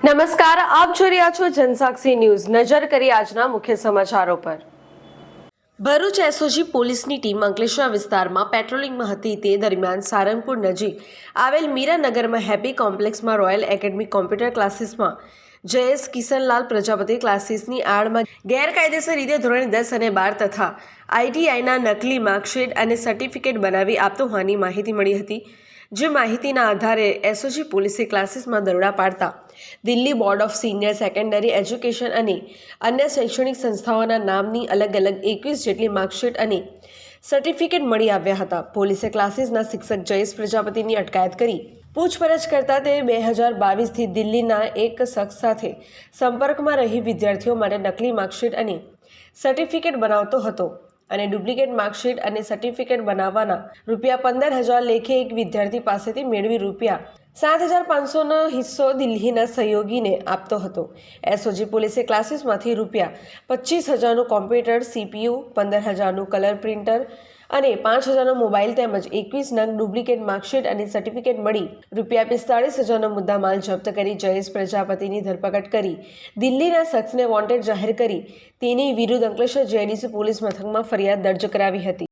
નમસ્કાર, આપ જોઈ રહ્યા છો જનસાક્ષી ન્યૂઝ. નજર કરી આજના મુખ્ય સમાચારો પર. ભરૂચ એસઓજી પોલીસની ટીમ અંકલેશ્વર વિસ્તારમાં પેટ્રોલિંગમાં હતી. તે દરમિયાન સારંગપુર નજીક આવેલ મીરાનગરમાં હેપી કોમ્પ્લેક્સમાં રોયલ એકેડમી કોમ્પ્યુટર ક્લાસીસમાં જયેશ કિશનલાલ પ્રજાપતિ ક્લાસીસની આડમાં ગેરકાયદેસર રીતે ધોરણ દસ અને બાર તથા આઈટીઆઈના નકલી માર્કશીટ અને સર્ટિફિકેટ બનાવી આપતો હોવાની માહિતી મળી હતી. જે માહિતીના આધારે એસઓજી પોલીસે ક્લાસીસમાં દરોડા પાડતા. Delhi board of senior secondary education અને અન્ય શૈક્ષણિક સંસ્થાઓના નામની અલગ અલગ એકવીસ જેટલી માર્કશીટ અને સર્ટિફિકેટ મળી આવ્યા હતા. પોલીસે ક્લાસીસના શિક્ષક જયેશ પ્રજાપતિની અટકાયત કરી. પૂછપરછ કરતા તે બે હજાર બાવીસથી દિલ્હીના એક શખ્સ સાથે સંપર્કમાં રહી વિદ્યાર્થીઓ માટે નકલી માર્કશીટ અને સર્ટિફિકેટ બનાવતો હતો. અને ડુપ્લિકેટ માર્કશીટ અને સર્ટિફિકેટ બનાવવાના રૂપિયા પંદર હજાર લેખે એક વિદ્યાર્થી પાસેથી મેળવી રૂપિયા સાત હજાર પાંચસોનો હિસ્સો દિલ્હીના સહયોગીને આપતો હતો. એસઓજી પોલીસે ક્લાસીસમાંથી રૂપિયા પચીસ હજારનું કોમ્પ્યુટર, સીપીયુ, પંદર હજારનું કલર પ્રિન્ટર અને પાંચ હજારનો મોબાઈલ તેમજ એકવીસ નંગ ડુપ્લિકેટ માર્કશીટ અને સર્ટિફિકેટ મળી. રૂપિયા પિસ્તાળીસ હજારનો મુદ્દામાલ જપ્ત કરી જયેશ પ્રજાપતિની ધરપકડ કરી. દિલ્હીના શખ્સને વોન્ટેડ જાહેર કરી. તેની વિરુદ્ધ અંકલેશ્વર જેડીસી પોલીસ મથકમાં ફરિયાદ દર્જ કરાવી હતી.